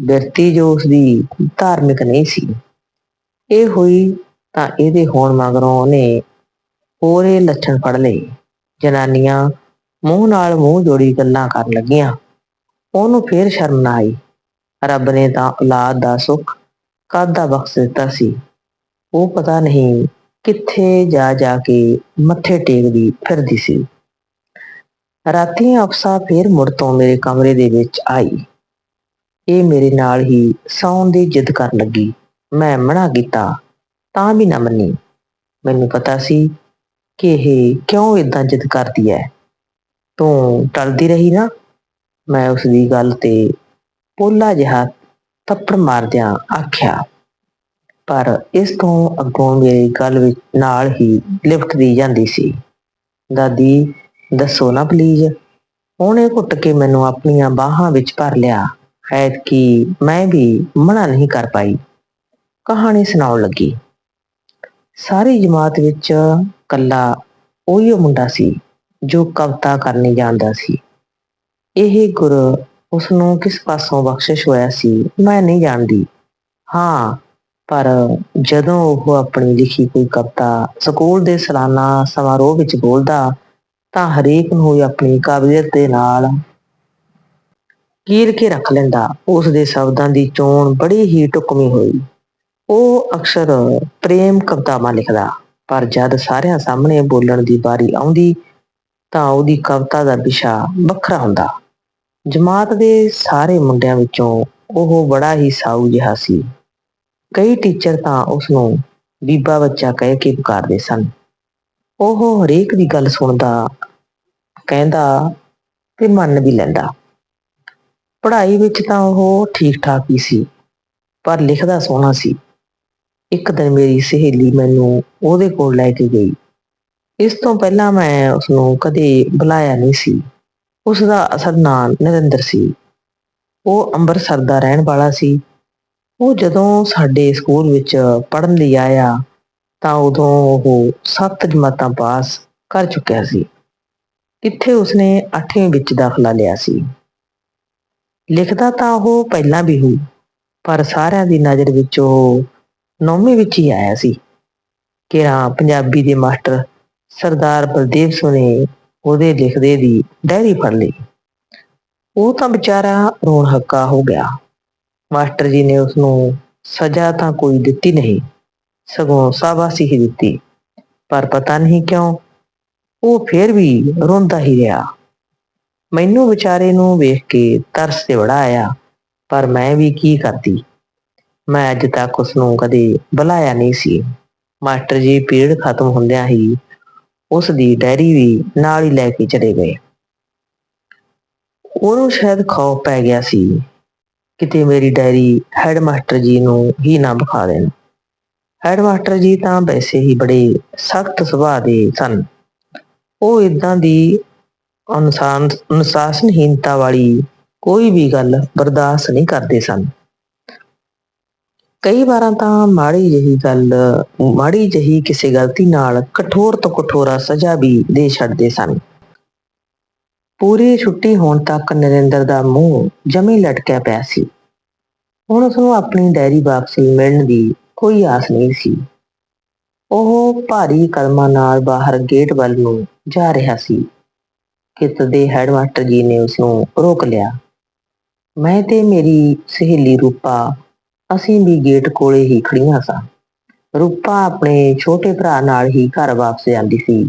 S1: ਬਿਰਤੀ ਜੋ ਉਸਦੀ ਧਾਰਮਿਕ ਨਹੀਂ ਸੀ। ਇਹ ਹੋਈ ਤਾਂ ਇਹਦੇ ਹੋਣ ਮਗਰੋਂ ਉਹਨੇ ਹੋਰ ਇਹ ਲੱਛਣ ਫੜ ਲਏ। ਜਨਾਨੀਆਂ ਮੂੰਹ ਨਾਲ ਮੂੰਹ ਜੋੜੀ ਗੱਲਾਂ ਕਰਨ ਲੱਗੀਆਂ। ਉਹਨੂੰ ਫੇਰ ਸ਼ਰਮ ਨਾ ਆਈ। ਰੱਬ ਨੇ ਤਾਂ ਔਲਾਦ ਦਾ ਸੁੱਖ ਕਦ ਦਾ ਬਖਸ਼ ਦਿੱਤਾ ਸੀ। ਉਹ ਪਤਾ ਨਹੀਂ ਕਿੱਥੇ ਜਾ ਜਾ ਕੇ ਮੱਥੇ ਟੇਕਦੀ ਫਿਰਦੀ ਸੀ। ਰਾਤੀ ਅਫਸਾ ਫੇਰ ਮੁੜ ਤੋਂ ਮੇਰੇ ਕਮਰੇ ਦੇ ਵਿੱਚ ਆਈ। ਇਹ ਮੇਰੇ ਨਾਲ ਹੀ ਸੌਣ ਦੀ ਜਿੱਦ ਕਰਨ ਲੱਗੀ। ਮੈਂ ਮਨਾ ਕੀਤਾ, ਤਾਂ ਵੀ ਨਾ ਮੰਨੀ। ਮੈਨੂੰ ਪਤਾ ਸੀ ਕਿ ਇਹ ਕਿਉਂ ਇਦਾਂ ਜਿੱਦ ਕਰਦੀ ਹੈ ਤੂੰ ਟਲਦੀ ਰਹੀ ਨਾ? ਮੈਂ ਉਸ ਦੀ ਗੱਲ ਤੇ ਪੋਲਾ ਜਿਹਾ ਥੱਪੜ ਮਾਰਦਿਆਂ ਆਖਿਆ। ਪਰ ਇਸ ਤੋਂ ਅੱਗੋਂ ਮੇਰੀ ਗੱਲ ਵਿੱਚ ਨਾਲ ਹੀ ਲਿਫਟ ਦੀ ਜਾਂਦੀ ਸੀ। ਦਾਦੀ ਦੱਸੋ ਨਾ ਪਲੀਜ਼ ਉਹਨੇ ਘੁੱਟ ਕੇ ਮੈਨੂੰ ਆਪਣੀਆਂ ਬਾਹਾਂ ਵਿੱਚ ਭਰ ਲਿਆ। ਐਤਕੀ ਮੈਂ ਵੀ ਮਨਾ ਨਹੀਂ ਕਰ ਪਾਈ। ਕਹਾਣੀ ਸੁਣਾਉਣ ਲੱਗੀ। ਸਾਰੀ ਜਮਾਤ ਵਿੱਚ ਕੱਲਾ ਉਹੀ ਮੁੰਡਾ ਸੀ, ਜੋ ਕਵਿਤਾ ਕਰਨੀ ਜਾਣਦਾ ਸੀ। ਇਹ ਗੁਰ ਉਸ ਨੂੰ ਕਿਸ ਪਾਸੋਂ ਬਖਸ਼ਿਸ਼ ਹੋਇਆ ਸੀ, ਮੈਂ ਨਹੀਂ ਜਾਣਦੀ। ਹਾਂ, ਪਰ ਜਦੋਂ ਉਹ ਆਪਣੀ ਲਿਖੀ ਕੋਈ ਕਵਿਤਾ ਸਕੂਲ ਦੇ ਸਾਲਾਨਾ ਸਮਾਰੋਹ ਵਿੱਚ ਬੋਲਦਾ ਤਾਂ ਹਰੇਕ ਨੂੰ ਆਪਣੀ ਕਾਬਲੀਅਤ ਦੇ ਨਾਲ ਕੀਰ ਕੇ ਰੱਖ ਲੈਂਦਾ। ਉਸ ਦੇ ਸ਼ਬਦਾਂ ਦੀ ਚੋਣ ਬੜੀ ਹੀ ਟੁਕਮੀ ਹੋਈ। ਉਹ ਅਕਸਰ ਪ੍ਰੇਮ ਕਵਿਤਾਵਾਂ ਲਿਖਦਾ, ਪਰ ਜਦ ਸਾਰਿਆਂ ਸਾਹਮਣੇ ਬੋਲਣ ਦੀ ਵਾਰੀ ਆਉਂਦੀ, ਤਾਂ ਉਹਦੀ ਕਵਿਤਾ ਦਾ ਵਿਸ਼ਾ ਵੱਖਰਾ ਹੁੰਦਾ। ਜਮਾਤ ਦੇ ਸਾਰੇ ਮੁੰਡਿਆਂ ਵਿੱਚੋਂ ਉਹ ਬੜਾ ਹੀ ਸਾਊ ਜਿਹਾ ਸੀ। ਕਈ ਟੀਚਰ ਤਾਂ ਉਸ ਨੂੰ ਬੀਬਾ ਬੱਚਾ ਕਹਿ ਕੇ ਪੁਕਾਰਦੇ ਸਨ। ਉਹ ਹਰੇਕ ਦੀ ਗੱਲ ਸੁਣਦਾ ਕਹਿੰਦਾ ਤੇ ਮੰਨ ਵੀ ਲੈਂਦਾ। ਪੜ੍ਹਾਈ ਵਿੱਚ ਤਾਂ ਉਹ ਠੀਕ ਠਾਕ ਹੀ ਸੀ, ਪਰ ਲਿਖਦਾ ਸੋਹਣਾ ਸੀ। ਇੱਕ ਦਿਨ ਮੇਰੀ ਸਹੇਲੀ ਮੈਨੂੰ ਉਹਦੇ ਕੋਲ ਲੈ ਕੇ ਗਈ। ਇਸ ਤੋਂ ਪਹਿਲਾਂ ਮੈਂ ਉਸ ਨੂੰ ਕਦੇ ਬੁਲਾਇਆ ਨਹੀਂ ਸੀ। ਉਸ ਦਾ ਅਸਲ ਨਾਮ ਨਰਿੰਦਰ ਸੀ। ਉਹ ਅੰਮ੍ਰਿਤਸਰ ਦਾ ਰਹਿਣ ਵਾਲਾ ਸੀ। ਉਹ ਜਦੋਂ ਸਾਡੇ ਸਕੂਲ ਵਿੱਚ ਪੜ੍ਹਨ ਲਈ ਆਇਆ ਤਾਂ ਉਦੋਂ ਉਹ ਸੱਤ ਜਮਾਤਾਂ ਪਾਸ ਕਰ ਚੁੱਕਿਆ ਸੀ। ਇੱਥੇ ਉਸਨੇ 8ਵੀਂ ਵਿੱਚ ਦਾਖਲਾ ਲਿਆ ਸੀ। ਲਿਖਦਾ ਤਾਂ ਉਹ ਪਹਿਲਾਂ ਵੀ ਹੋਈ ਪਰ ਸਾਰਿਆਂ ਦੀ ਨਜ਼ਰ ਵਿੱਚ ਉਹ ਨੌਵੀਂ ਵਿੱਚ ਹੀ ਆਇਆ ਸੀ। ਕਿਰਾ ਪੰਜਾਬੀ ਦੇ ਮਾਸਟਰ ਸਰਦਾਰ ਬਲਦੇਵ ਸਿੰਘ ਨੇ ਉਹਦੇ ਲਿਖਦੇ ਦੀ ਡਾਇਰੀ ਫੜ ਲਈ। ਉਹ ਤਾਂ ਵਿਚਾਰਾ ਰੋਣ ਹੱਕਾ ਹੋ ਗਿਆ। ਮਾਸਟਰ ਜੀ ਨੇ ਉਸ ਨੂੰ ਸਜ਼ਾ ਤਾਂ ਕੋਈ ਦਿੱਤੀ ਨਹੀਂ, ਸਗੋਂ ਸਾਬਾਸੀ ਹੀ ਦਿੱਤੀ, ਪਰ ਪਤਾ ਨਹੀਂ ਕਿਉਂ ਉਹ ਫੇਰ ਵੀ ਰੋਂਦਾ ਹੀ ਰਿਹਾ। ਮੈਨੂੰ ਵਿਚਾਰੇ ਨੂੰ ਵੇਖ ਕੇ ਤਰਸ ਤੇ ਬੜਾ ਆਇਆ, ਪਰ ਮੈਂ ਵੀ ਕੀ ਕਰਦੀ? ਮੈਂ ਅੱਜ ਤੱਕ ਉਸ ਨੂੰ ਕਦੇ ਬੁਲਾਇਆ ਨਹੀਂ ਸੀ। ਮਾਸਟਰ ਜੀ ਪੀਰੀਅਡ ਖਤਮ ਹੁੰਦਿਆਂ ਹੀ ਉਸ ਦੀ ਡਾਇਰੀ ਵੀ ਨਾਲ ਹੀ ਲੈ ਕੇ ਚਲੇ ਗਏ। ਉਹਨੂੰ ਸ਼ਾਇਦ ਖੌਫ ਪੈ ਗਿਆ ਸੀ, ਕਿਤੇ ਮੇਰੀ ਡਾਇਰੀ ਹੈਡਮਾਸਟਰ ਜੀ ਨੂੰ ਹੀ ਨਾ ਵਿਖਾ ਦੇਣ। ਹੈਡਮਾਸਟਰ ਜੀ ਤਾਂ ਵੈਸੇ ਹੀ ਬੜੇ ਸਖਤ ਸੁਭਾਅ ਦੇ ਸਨ। ਉਹ ਇਦਾਂ ਦੀ ਅਨੁਸਾਨ ਅਨੁਸ਼ਾਸਨਹੀਨਤਾ ਵਾਲੀ ਕੋਈ ਵੀ ਗੱਲ ਬਰਦਾਸ਼ਤ ਨਹੀਂ ਕਰਦੇ ਸਨ। ਕਈ ਵਾਰਾਂ ਤਾਂ ਮਾੜੀ ਜਿਹੀ ਗੱਲ, ਮਾੜੀ ਜਿਹੀ ਕਿਸੇ ਗਲਤੀ ਨਾਲ ਕਠੋਰ ਤੋਂ ਕਠੋਰਾ ਸਜ਼ਾ ਵੀ ਦੇ ਛੱਡਦੇ ਸਨ। ਪੂਰੀ ਛੁੱਟੀ ਹੋਣ ਤੱਕ ਨਰਿੰਦਰ ਦਾ ਮੂੰਹ ਜਮੀ ਲਟਕਿਆ ਪਿਆ ਸੀ। ਹੁਣ ਉਸ ਨੂੰ ਆਪਣੀ ਡਾਇਰੀ ਵਾਪਸੀ ਮਿਲਣ ਦੀ ਕੋਈ ਆਸ ਨਹੀਂ ਸੀ। ਉਹ ਭਾਰੀ ਕਦਮਾਂ ਨਾਲ ਬਾਹਰ ਗੇਟ ਵੱਲ ਨੂੰ ਜਾ ਰਿਹਾ ਸੀ। ਕਿ ਦੇ ਹੈਡਮਾਸਟਰ ਜੀ ਨੇ ਉਸ ਨੂੰ ਰੋਕ ਲਿਆ। ਮੈਂ ਤੇ ਮੇਰੀ ਸਹੇਲੀ ਰੂਪਾ, ਅਸੀਂ ਵੀ ਗੇਟ ਕੋਲੇ ਹੀ ਖੜੀਆਂ ਸਾਂ। ਰੂਪਾ ਆਪਣੇ ਛੋਟੇ ਭਰਾ ਨਾਲ ਹੀ ਘਰ ਵਾਪਸ ਜਾਂਦੀ ਸੀ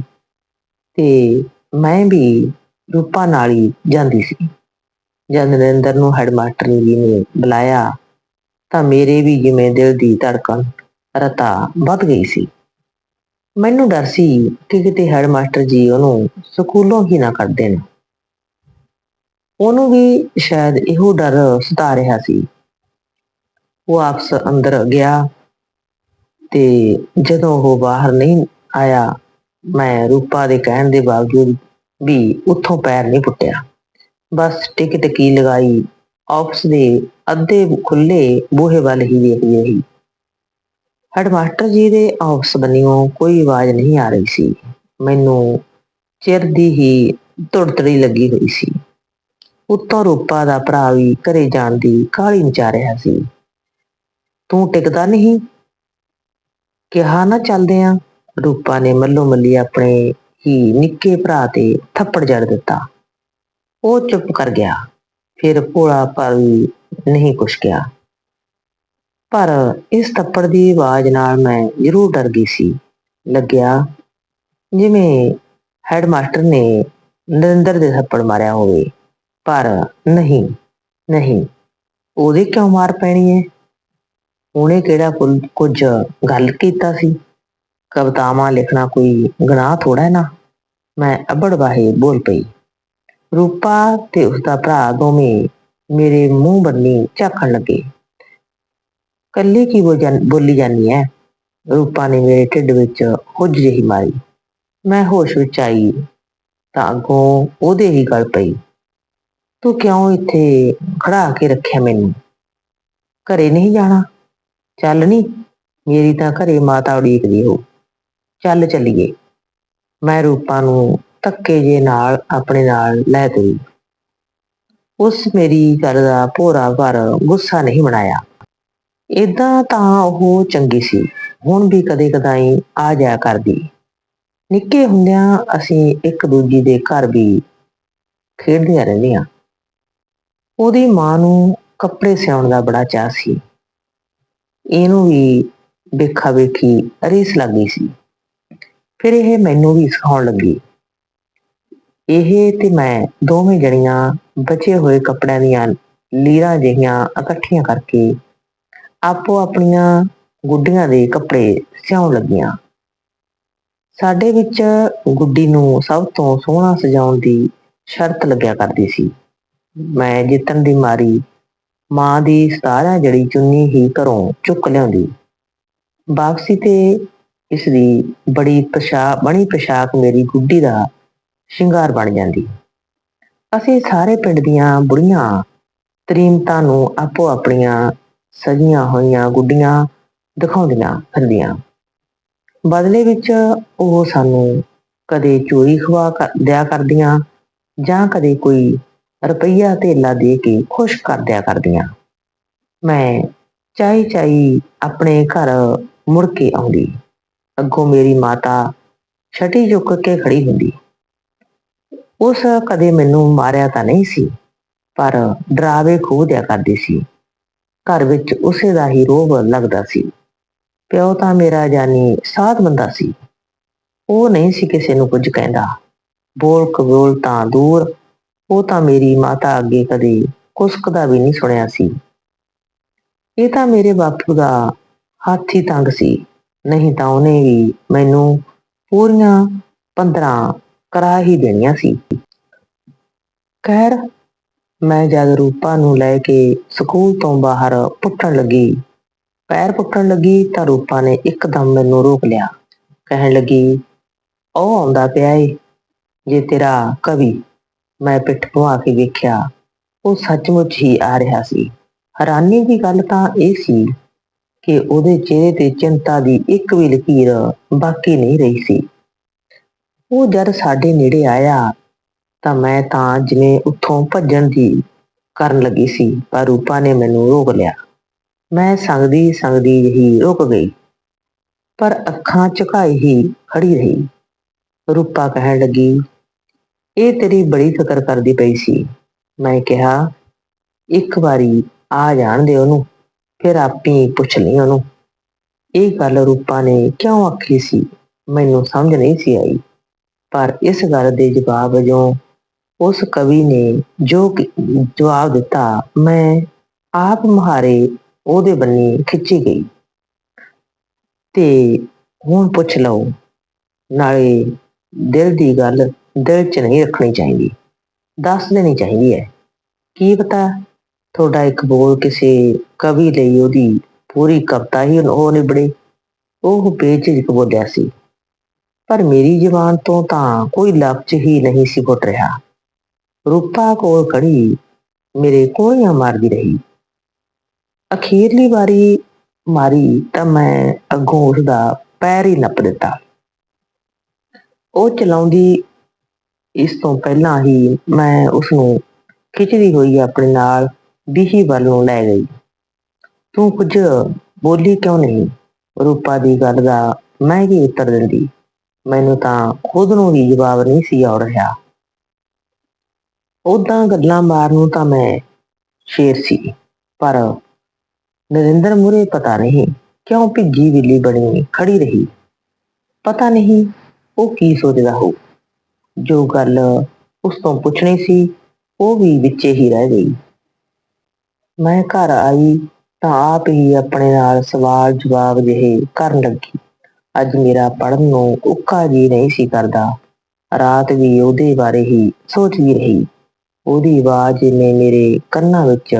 S1: ਤੇ ਮੈਂ ਵੀ ਰੂਪਾ ਨਾਲ ਹੀ ਜਾਂਦੀ ਸੀ। ਜਦ ਨਰਿੰਦਰ ਨੂੰ ਹੈਡਮਾਸਟਰ ਜੀ ਨੇ ਬੁਲਾਇਆ ਤਾਂ ਮੇਰੇ ਵੀ ਜਿਵੇਂ ਦਿਲ ਦੀ ਧੜਕਣ ਰਤਾ ਵੱਧ ਗਈ ਸੀ। ਮੈਨੂੰ ਡਰ ਸੀ ਕਿ ਕਿਤੇ ਹੈਡਮਾਸਟਰ ਜੀ ਉਹਨੂੰ ਸਕੂਲੋਂ ਹੀ ਨਾ ਕੱਢ ਦੇਣ। ਉਹਨੂੰ ਵੀ ਸ਼ਾਇਦ ਇਹੋ ਡਰ ਸਤਾ ਰਿਹਾ ਸੀ। ਉਹ ਆਪਸ ਅੰਦਰ ਗਿਆ ਤੇ ਜਦੋਂ ਉਹ ਬਾਹਰ ਨਹੀਂ ਆਇਆ, ਮੈਂ ਰੂਪਾ ਦੇ ਕਹਿਣ ਦੇ ਬਾਵਜੂਦ ਵੀ ਉੱਥੋਂ ਪੈਰ ਨਹੀਂ ਪੁੱਟਿਆ। ਬਸ ਟਿਕ ਟਕੀ ਲਗਾਈ ਆਫਿਸ ਦੇ ਅੱਧੇ ਖੁੱਲੇ ਬੂਹੇ ਵੱਲ ਹੀ ਵੇਖਦੀ ਰਹੀ। ਹੈਡਮਾਸਟਰ ਜੀ ਦੇ ਆਫਿਸ ਬੰਨਿਓ ਕੋਈ ਆਵਾਜ਼ ਨਹੀਂ ਆ ਰਹੀ ਸੀ। ਮੈਨੂੰ ਚਿਰ ਦੀ ਹੀ ਧੁੜਤੜੀ ਲੱਗੀ ਹੋਈ ਸੀ। ਉੱਤੋਂ ਰੂਪਾ ਦਾ ਭਰਾ ਵੀ ਘਰੇ ਜਾਣ ਦੀ ਕਾਹਲੀ ਮਚਾ ਰਿਹਾ ਸੀ। ਤੂੰ ਟਿਕਦਾ ਨਹੀਂ? ਕਿਹਾ ਨਾ ਚੱਲਦੇ ਆ। ਰੂਪਾ ਨੇ ਮੱਲੋ ਮੱਲੀ ਆਪਣੇ ਹੀ ਨਿੱਕੇ ਭਰਾ ਤੇ ਥੱਪੜ ਜੜ ਦਿੱਤਾ। ਉਹ ਚੁੱਪ ਕਰ ਗਿਆ। ਫਿਰ ਭੋਲਾ ਪਰ ਨਹੀਂ ਕੁਛ ਕਿਹਾ। ਪਰ ਇਸ ਥੱਪੜ ਦੀ ਆਵਾਜ਼ ਨਾਲ ਮੈਂ ਜ਼ਰੂਰ ਡਰ ਗਈ ਸੀ। ਲੱਗਿਆ ਜਿਵੇਂ ਹੈਡਮਾਸਟਰ ਨੇ ਨਰਿੰਦਰ ਦੇ ਥੱਪੜ ਮਾਰਿਆ ਹੋਵੇ। ਪਰ ਨਹੀਂ ਨਹੀਂ, ਉਹਦੇ ਕਿਉਂ ਮਾਰ ਪੈਣੀ ਹੈ ਉਹਨੇ ਕਿਹੜਾ ਕੁਲ- ਕੁਝ ਗੱਲ ਕੀਤਾ ਸੀ? ਕਵਿਤਾਵਾਂ ਲਿਖਣਾ ਕੋਈ ਗੁਨਾਹ ਥੋੜਾ ਹੈ ਨਾ? ਮੈਂ ਅਬੜ ਵਾਹੇ ਬੋਲ ਪਈ। ਰੂਪਾ ਤੇ ਉਸਦਾ ਭਰਾ ਦੋਵੇਂ ਮੇਰੇ ਮੂੰਹ ਬੰਨੀ ਝਾਕਣ ਲੱਗੇ। ਕੱਲੀ ਕੀ ਬੋ ਜਾਨ- ਬੋਲੀ ਜਾਨੀ ਐ? ਰੂਪਾ ਨੇ ਮੇਰੇ ਢਿੱਡ ਵਿੱਚ ਹੁੱਜ ਜਿਹੀ ਮਾਰੀ। ਮੈਂ ਹੋਸ਼ ਵਿੱਚ ਆਈ, ਤਾਂ ਅੱਗੋਂ ਉਹਦੇ ਹੀ ਗਲ ਪਈ। ਤੂੰ ਕਿਉਂ ਇੱਥੇ ਖੜਾ ਕੇ ਰੱਖਿਆ ਮੈਨੂੰ? ਘਰੇ ਨਹੀਂ ਜਾਣਾ? ਚੱਲ ਨੀ, ਮੇਰੀ ਤਾਂ ਘਰੇ ਮਾਤਾ ਉਡੀਕਦੀ ਹੋ। ਚੱਲ ਚੱਲੀਏ ਮੈਂ ਰੂਪਾ ਨੂੰ ਧੱਕੇ ਜੇ ਨਾਲ ਆਪਣੇ ਨਾਲ ਲੈ ਤੁਰੀ। ਉਸ ਮੇਰੀ ਗੱਲ ਦਾ ਭੋਰਾ ਭਰ ਗੁੱਸਾ ਨਹੀਂ ਬਣਾਇਆ ਇਦਾਂ ਤਾਂ ਉਹ ਚੰਗੀ ਸੀ। ਹੁਣ ਵੀ ਕਦੇ ਕਦਾਈ ਆ ਜਾਇਆ ਕਰਦੀ। ਨਿੱਕੇ ਹੁੰਦਿਆਂ ਅਸੀਂ ਇੱਕ ਦੂਜੀ ਦੇ ਘਰ ਵੀ ਖੇਡਦੀਆਂ ਰਹਿੰਦੀਆਂ। ਉਹਦੀ ਮਾਂ ਨੂੰ ਕੱਪੜੇ ਸਿਉਣ ਦਾ ਬੜਾ ਚਾਅ ਸੀ। ਇਹਨੂੰ ਵੀ ਵੇਖਾ ਵੇਖੀ ਰੀਸ ਲੱਗੀ ਸੀ। ਫਿਰ ਇਹ ਮੈਨੂੰ ਵੀ ਸਿਖਾਉਣ ਲੱਗੀ। ਇਹ ਤੇ ਮੈਂ ਦੋਵੇਂ ਜਣੀਆਂ ਬਚੇ ਹੋਏ ਕੱਪੜਿਆਂ ਦੀਆਂ ਲੀਰਾਂ ਜਿਹੀਆਂ ਇਕੱਠੀਆਂ ਕਰਕੇ ਆਪੋ ਆਪਣੀਆਂ ਗੁੱਡੀਆਂ ਦੇ ਕੱਪੜੇ ਸਿਉਣ ਲੱਗੀਆਂ। ਸਾਡੇ ਵਿੱਚ ਗੁੱਡੀ ਨੂੰ ਸਭ ਤੋਂ ਸੋਹਣਾ ਸਜਾਉਣ ਦੀ ਸ਼ਰਤ ਲੱਗਿਆ ਕਰਦੀ ਸੀ। ਮੈਂ ਜਿੱਤਣ ਦੀ ਮਾਰੀ ਮਾਂ ਦੀ ਸਤਾਰਾ ਜੜੀ ਚੁੰਨੀ ਹੀ ਘਰੋਂ ਚੁੱਕ ਲਿਆਉਂਦੀ। ਵਾਪਸੀ ਤੇ ਇਸ ਦੀ ਬੜੀ ਪੋਸ਼ਾਕ ਬਣੀ ਪੋਸ਼ਾਕ ਮੇਰੀ ਗੁੱਡੀ ਦਾ ਸ਼ਿੰਗਾਰ ਬਣ ਜਾਂਦੀ। ਅਸੀਂ ਸਾਰੇ ਪਿੰਡ ਦੀਆਂ ਬੁੜੀਆਂ ਤਰੀਮਤਾਂ ਨੂੰ ਆਪੋ ਆਪਣੀਆਂ ਸਜੀਆਂ ਹੋਈਆਂ ਗੁੱਡੀਆਂ ਦਿਖਾਉਂਦੀਆਂ ਫਿਰਦੀਆਂ। ਬਦਲੇ ਵਿੱਚ ਉਹ ਸਾਨੂੰ ਕਦੇ ਚੋਰੀ ਖਵਾ ਕਰ- ਦਿਆ ਕਰਦੀਆਂ ਜਾਂ ਕਦੇ ਕੋਈ ਰੁਪਈਆ ਧੇਲਾ ਦੇ ਕੇ ਖੁਸ਼ ਕਰ ਦਿਆ ਕਰਦੀਆਂ। ਮੈਂ ਚਾਈ ਚਾਈ ਆਪਣੇ ਘਰ ਮੁੜ ਕੇ ਆਉਂਦੀ। ਅੱਗੋਂ ਮੇਰੀ ਮਾਤਾ ਛਟੀ ਚੁੱਕ ਕੇ ਖੜੀ ਹੁੰਦੀ। ਉਸ ਕਦੇ ਮੈਨੂੰ ਮਾਰਿਆ ਤਾਂ ਨਹੀਂ ਸੀ, ਪਰ ਡਰਾਵੇ ਖੋਹ ਦਿਆ ਕਰਦੀ ਸੀ। ਘਰ ਵਿੱਚ ਉਸੇ ਦਾ ਹੀ ਰੋਬ ਲੱਗਦਾ ਸੀ। ਪਿਓ ਤਾਂ ਮੇਰਾ ਜਾਨੀ ਸਾਧ ਬੰਦਾ ਸੀ। ਉਹ ਨਹੀਂ ਸੀ ਕਿਸੇ ਨੂੰ ਕੁਝ ਕਹਿੰਦਾ। ਬੋਲ ਕਬੋਲ ਤਾਂ ਦੂਰ, ਉਹ ਤਾਂ ਮੇਰੀ ਮਾਤਾ ਅੱਗੇ ਕਦੇ ਕੁਸ਼ਕ ਦਾ ਵੀ ਨਹੀਂ ਸੁਣਿਆ ਸੀ। ਇਹ ਤਾਂ ਮੇਰੇ ਬਾਪੂ ਦਾ ਹੱਥ ਹੀ ਤੰਗ ਸੀ। ਨਹੀਂ ਤਾਂ ਉਹਨੇ ਵੀ ਮੈਨੂੰ ਪੂਰੀਆਂ 15 ਕਰਾ ਹੀ ਦੇਣੀਆਂ ਸੀ। ਖੈਰ ਮੈਂ ਜਦ ਰੂਪਾ ਨੂੰ ਲੈ ਕੇ ਸਕੂਲ ਤੋਂ ਬਾਹਰ ਪੁੱਟਣ ਲੱਗੀ, ਪੈਰ ਪੁੱਟਣ ਲੱਗੀ ਤਾਂ ਰੂਪਾ ਨੇ ਇੱਕਦਮ ਮੈਨੂੰ ਰੋਕ ਲਿਆ। ਕਹਿਣ ਲੱਗੀ, ਉਹ ਆਉਂਦਾ ਪਿਆ ਏ, ਜੇ ਤੇਰਾ ਕਵੀ, ਮੈਂ ਪਿੱਠ ਭਵਾ ਕੇ ਵੇਖਿਆ, ਉਹ ਸੱਚਮੁੱਚ ਹੀ ਆ ਰਿਹਾ ਸੀ। ਹੈਰਾਨੀ ਦੀ ਗੱਲ ਤਾਂ ਇਹ ਸੀ ਕਿ ਉਹਦੇ ਚਿਹਰੇ ਤੇ ਚਿੰਤਾ ਦੀ ਇੱਕ ਵੀ ਲਕੀਰ ਬਾਕੀ ਨਹੀਂ ਰਹੀ ਸੀ। ਉਹ ਜਦ ਸਾਡੇ ਨੇੜੇ ਆਇਆ ਤਾਂ ਮੈਂ ਤਾਂ ਜਿਵੇਂ ਉੱਥੋਂ ਭੱਜਣ ਦੀ ਕਰਨ ਲੱਗੀ ਸੀ, ਪਰ ਰੂਪਾ ਨੇ ਮੈਨੂੰ ਰੋਕ ਲਿਆ। ਮੈਂ ਸੰਗਦੀ ਸੰਗਦੀ ਹੀ ਰੁਕ ਗਈ, ਪਰ ਅੱਖਾਂ ਝੁਕਾਈ ਹੀ ਖੜੀ ਰਹੀ। ਰੂਪਾ ਕਹਿਣ ਲੱਗੀ, ਇਹ ਤੇਰੀ ਬੜੀ ਫਿਕਰ ਕਰਦੀ ਪਈ ਸੀ। ਮੈਂ ਕਿਹਾ, ਇੱਕ ਵਾਰੀ ਆ ਜਾਣ ਦੇ ਉਹਨੂੰ, ਫਿਰ ਆਪੇ ਪੁੱਛ ਲਈ ਉਹਨੂੰ। ਇਹ ਗੱਲ ਰੂਪਾ ਨੇ ਕਿਉਂ ਆਖੀ ਸੀ, ਮੈਨੂੰ ਸਮਝ ਨਹੀਂ ਸੀ ਆਈ, ਪਰ ਇਸ ਗੱਲ ਦੇ ਜਵਾਬ ਵਜੋਂ ਉਸ ਕਵੀ ਨੇ ਜੋ ਜਵਾਬ ਦਿੱਤਾ, ਮੈਂ ਆਪ ਮੁਹਾਰੇ ਉਹਦੇ ਬੰਨੀ ਖਿੱਚੀ ਗਈ। ਤੇ ਹੁਣ ਪੁੱਛ ਲਓ, ਨਾਲੇ ਦਿਲ ਦੀ ਗੱਲ ਦਿਲ 'ਚ ਨਹੀਂ ਰੱਖਣੀ ਚਾਹੀਦੀ, ਦੱਸ ਦੇਣੀ ਚਾਹੀਦੀ ਹੈ। ਕੀ ਪਤਾ ਤੁਹਾਡਾ ਇੱਕ ਬੋਲ ਕਿਸੇ ਕਵੀ ਲਈ ਉਹਦੀ ਪੂਰੀ ਕਵਿਤਾ ਹੀ ਉਹ ਨਿਬੜੇ। ਉਹ ਬੇਝਿਜਕ ਬੋਲਿਆ ਸੀ, ਪਰ ਮੇਰੀ ਜ਼ੁਬਾਨ ਤੋਂ ਤਾਂ ਕੋਈ ਲਫ਼ਜ਼ ਹੀ ਨਹੀਂ ਸੀ ਫੁੱਟ ਰਿਹਾ। ਰੂਪਾ ਕੋਲ ਖੜੀ ਮੇਰੇ ਕੋਲੀਆਂ ਮਾਰਦੀ ਰਹੀ। ਅਖੀਰਲੀ ਵਾਰੀ ਮਾਰੀ ਤਾਂ ਮੈਂ ਅੱਗੋਂ ਉਸਦਾ ਪੈਰ ਹੀ ਨੱਪ ਦਿੱਤਾ। ਉਹ ਚਲਾਉਂਦੀ ਇਸ ਤੋਂ ਪਹਿਲਾਂ ਹੀ ਮੈਂ ਉਸ ਨੂੰ ਖਿੱਚਦੀ ਹੋਈ ਆਪਣੇ ਨਾਲ ਬੀਹੀ ਵੱਲ ਨੂੰ ਲੈ ਗਈ। ਤੂੰ ਕੁਝ ਬੋਲੀ ਕਿਉਂ ਨਹੀਂ? ਰੂਪਾ ਦੀ ਗੱਲ ਦਾ ਮੈਂ ਕੀ ਉੱਤਰ ਦਿੰਦੀ। ਮੈਨੂੰ ਤਾਂ ਖੁਦ ਨੂੰ ਵੀ ਜਵਾਬ ਨਹੀਂ ਸੀ ਆ ਰਿਹਾ। ਉਦਾਂ ਗੱਲਾਂ ਮਾਰ ਨੂੰ ਤਾਂ ਮੈਂ ਸ਼ੇਰ ਸੀ, ਪਰ ਨਰਿੰਦਰ ਮੁਰੇ ਪਤਾ ਨਹੀਂ ਕਿਉਂ ਭਿੱਜੀ ਬਿੱਲੀ ਬਣੀ ਖੜੀ ਰਹੀ। ਪਤਾ ਨਹੀਂ ਉਹ ਕੀ ਸੋਚਦਾ ਹੋ ਜੋ ਗੱਲ ਉਸ ਤੋਂ ਪੁੱਛਣੀ ਸੀ, ਉਹ ਵੀ ਵਿੱਚੇ ਹੀ ਰਹਿ ਗਈ। ਮੈਂ ਘਰ ਆਈ ਤਾਂ ਆਪ ਹੀ ਆਪਣੇ ਨਾਲ ਸਵਾਲ ਜਵਾਬ ਜਿਹੇ ਕਰਨ ਲੱਗੀ। ਅੱਜ ਮੇਰਾ ਪੜਨ ਨੂੰ ਉੱਕਾ ਜੀ ਨਹੀਂ ਸੀ ਕਰਦਾ। ਰਾਤ ਵੀ ਉਹਦੇ ਬਾਰੇ ਹੀ ਸੋਚਦੀ ਰਹੀ। ਉਹਦੀ ਆਵਾਜ਼ ਨੇ ਮੇਰੇ ਕੰਨਾਂ ਵਿੱਚ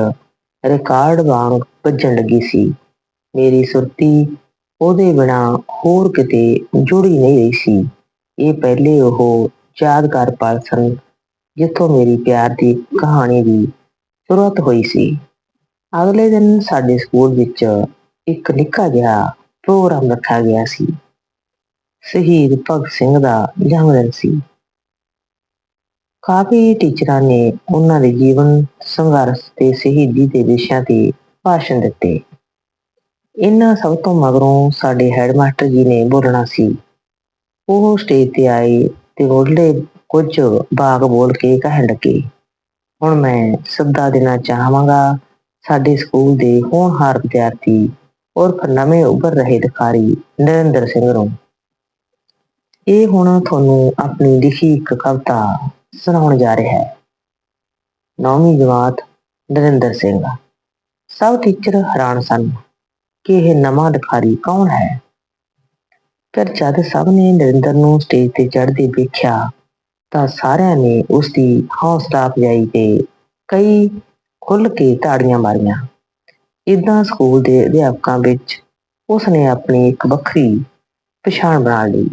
S1: ਰਿਕਾਰਡ ਵਾਂਗ ਵੱਜਣ ਲੱਗੀ ਸੀ। ਮੇਰੀ ਸੁਰਤੀ ਉਹਦੇ ਬਿਨਾ ਹੋਰ ਕਿਤੇ ਜੁੜੀ ਨਹੀਂ ਰਹੀ ਸੀ। ਇਹ ਪਹਿਲੇ ਉਹ ਯਾਦਗਾਰ ਪਲ ਸਨ, ਜਿੱਥੋਂ ਮੇਰੀ ਪਿਆਰ ਦੀ ਕਹਾਣੀ ਦੀ ਸ਼ੁਰੂਆਤ ਹੋਈ ਸੀ। ਅਗਲੇ ਦਿਨ ਸਾਡੇ ਸਕੂਲ ਵਿੱਚ ਇੱਕ ਨਿੱਕਾ ਜਿਹਾ ਪ੍ਰੋਗਰਾਮ ਰੱਖਿਆ ਗਿਆ ਸੀ। ਸ਼ਹੀਦ ਭਗਤ ਸਿੰਘ ਦਾ ਜਨਮ ਦਿਨ ਸੀ। ਕਾਫੀ ਟੀਚਰਾਂ ਨੇ ਉਹਨਾਂ ਦੇ ਜੀਵਨ ਸੰਘਰਸ਼ ਤੇ ਸ਼ਹੀਦੀ ਦੇ ਵਿਸ਼ਿਆਂ ਤੇ ਭਾਸ਼ਣ ਦਿੱਤੇ। ਇਹਨਾਂ ਸਭ ਤੋਂ ਮਗਰੋਂ ਸਾਡੇ ਹੈਡਮਾਸਟਰ ਜੀ ਨੇ ਬੋਲਣਾ ਸੀ। ਉਹ ਸਟੇਜ ਤੇ ਆਏ ਤੇ ਮੁੱਢਲੇ ਕੁਝ ਬਾਗ ਬੋਲ ਕੇ ਕਹਿਣ ਲੱਗੇ, ਹੁਣ ਮੈਂ ਸੱਦਾ ਦੇਣਾ ਚਾਹਾਂਗਾ, ਸਾਡੇ ਸਕੂਲ ਦੇ ਹੋਣਹਾਰ ਵਿਦਿਆਰਥੀ ਔਰ ਨਵੇਂ ਉੱਭਰ ਰਹੇ ਅਧਿਕਾਰੀ ਨਰਿੰਦਰ ਸਿੰਘ ਨੂੰ। ਇਹ ਹੁਣ ਤੁਹਾਨੂੰ ਆਪਣੀ ਲਿਖੀ ਇੱਕ ਕਵਿਤਾ ਸੁਣਾਉਣ ਜਾ ਰਿਹਾ ਹੈ। ਨੌਵੀਂ ਜਮਾਤ ਨਰਿੰਦਰ ਸਿੰਘ। ਸਭ ਟੀਚਰ ਹੈਰਾਨ ਸਨ ਕਿ ਇਹ ਨਵਾਂ ਅਧਿਕਾਰੀ ਕੌਣ ਹੈ। ਫਿਰ ਜਦ ਸਭ ਨੇ ਨਰਿੰਦਰ ਨੂੰ ਸਟੇਜ ਤੇ ਚੜ੍ਹਦੇ ਵੇਖਿਆ ਤਾਂ ਸਾਰਿਆਂ ਨੇ ਉਸ ਦੀ ਹੌਸਲਾ ਅਫਜ਼ਾਈ ਤੇ ਕਈ ਖੁੱਲ ਕੇ ਤਾੜੀਆਂ ਮਾਰੀਆਂ। ਇਦਾਂ ਸਕੂਲ ਦੇ ਅਧਿਆਪਕਾਂ ਵਿੱਚ ਉਸ ਨੇ ਆਪਣੀ ਇੱਕ ਵੱਖਰੀ ਪਛਾਣ ਬਣਾ ਲਈ।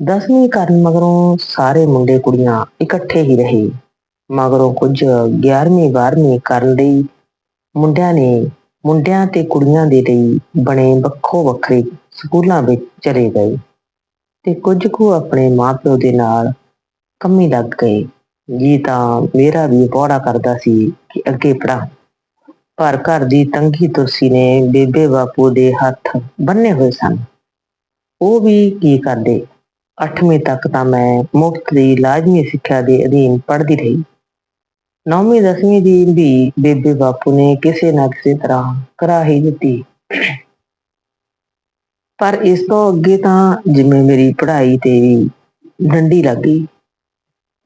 S1: ਦਸਵੀਂ ਕਰਨ ਮਗਰੋਂ ਸਾਰੇ ਮੁੰਡੇ ਕੁੜੀਆਂ ਇਕੱਠੇ ਹੀ ਰਹੇ। ਮਗਰੋਂ ਕੁਝ 11ਵੀਂ 12ਵੀਂ ਕਰਨ ਲਈ ਮੁੰਡਿਆਂ ਨੇ ਮੁੰਡਿਆਂ ਤੇ ਕੁੜੀਆਂ ਦੇ ਲਈ ਬਣੇ ਵੱਖੋ ਵੱਖਰੇ ਸਕੂਲਾਂ ਵਿੱਚ ਚਲੇ ਗਏ ਤੇ ਕੁਝ ਕੁ ਆਪਣੇ ਮਾਪਿਓ ਦੇ ਨਾਲ ਕੰਮੀ ਲੱਗ ਗਏ। ਜੀ ਤਾਂ ਮੇਰਾ ਵੀ ਬੋੜਾ ਕਰਦਾ ਸੀ ਕਿ ਅੱਗੇ ਪੜਾਂ ਪਰ ਘਰ ਦੀ ਤੰਗੀ ਤੁਰਸੀ ਨੇ ਬੇਬੇ ਬਾਪੂ ਦੇ ਹੱਥ ਬੰਨੇ ਹੋਏ ਸਨ। ਉਹ ਵੀ ਕੀ ਕਰਦੇ? 8ਵੀਂ ਤੱਕ ਤਾਂ ਮੈਂ ਮੁਫਤ ਦੀ ਲਾਜ਼ਮੀ ਸਿੱਖਿਆ ਦੇ ਅਧੀਨ ਪੜ੍ਹਦੀ ਰਹੀ। 9ਵੀਂ 10ਵੀਂ ਦੀ ਵੀ ਬੇਬੇ ਬਾਪੂ ਨੇ ਕਿਸੇ ਨਾ ਕਿਸੇ ਤਰ੍ਹਾਂ ਕਰਾ ਹੀ ਦਿੱਤੀ। ਪਰ ਇਸ ਤੋਂ ਅੱਗੇ ਤਾਂ ਜਿਵੇਂ ਮੇਰੀ ਪੜ੍ਹਾਈ ਤੇ ਵੀ ਡੰਡੀ ਲੱਗ ਗਈ।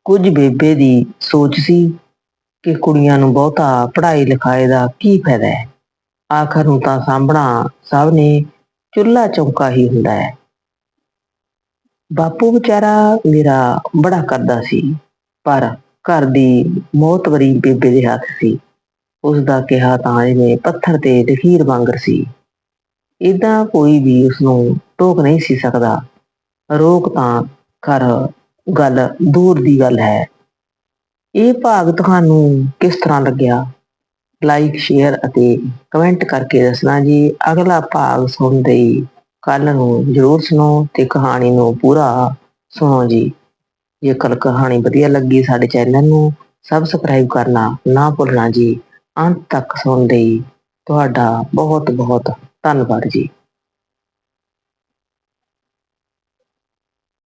S1: ਕੁਝ ਬੇਬੇ ਦੀ ਸੋਚ ਸੀ ਕਿ ਕੁੜੀਆਂ ਨੂੰ ਬਹੁਤਾ ਪੜ੍ਹਾਈ ਲਿਖਾਈ ਦਾ ਕੀ ਫਾਇਦਾ ਹੈ। ਆਖਰ ਨੂੰ ਤਾਂ ਸਾਂਭਣਾ ਸਭ ਨੇ ਚੁੱਲ੍ਹਾ ਚੌਂਕਾ ਹੀ ਹੁੰਦਾ ਹੈ। ਬਾਪੂ ਵਿਚਾਰਾ ਮੇਰਾ ਬੜਾ ਕਰਦਾ ਸੀ, ਪਰ ਘਰ ਦੀ ਮੋਤਵਰੀ ਬੇਬੇ ਦੇ ਹੱਥ ਸੀ। ਉਸ ਦਾ ਕਿਹਾ ਤਾਂ ਜਿਵੇਂ ਪੱਥਰ ਤੇ ਲਕੀਰ ਵਾਂਗਰ ਸੀ। ਇਦਾਂ ਕੋਈ ਵੀ ਉਸ ਨੂੰ ਟੋਕ ਨਹੀਂ ਸੀ ਸਕਦਾ। ਰੋਕ ਤਾਂ ਕਰ ਗੱਲ ਦੂਰ ਦੀ ਗੱਲ ਹੈ। ਇਹ ਭਾਗ ਤੁਹਾਨੂੰ ਕਿਸ ਤਰ੍ਹਾਂ ਲੱਗਿਆ? ਲਾਈਕ ਸ਼ੇਅਰ ਅਤੇ ਕਮੈਂਟ ਕਰਕੇ ਦੱਸਣਾ ਜੀ। ਅਗਲਾ ਭਾਗ ਸੁਣਦੇ ਹੀ ਕੱਲ ਨੂੰ ਜਰੂਰ ਸੁਣੋ ਤੇ ਕਹਾਣੀ ਨੂੰ ਪੂਰਾ ਸੁਣੋ ਜੀ। ਜੇਕਰ ਕਹਾਣੀ ਵਧੀਆ ਲੱਗੀ ਸਾਡੇ ਚੈਨਲ ਨੂੰ ਸਬਸਕ੍ਰਾਈਬ ਕਰਨਾ ਨਾ ਭੁੱਲਣਾ ਜੀ। ਅੰਤ ਤੱਕ ਸੁਣਦੇ ਹੀ ਤੁਹਾਡਾ ਬਹੁਤ ਬਹੁਤ ਧੰਨਵਾਦ ਜੀ।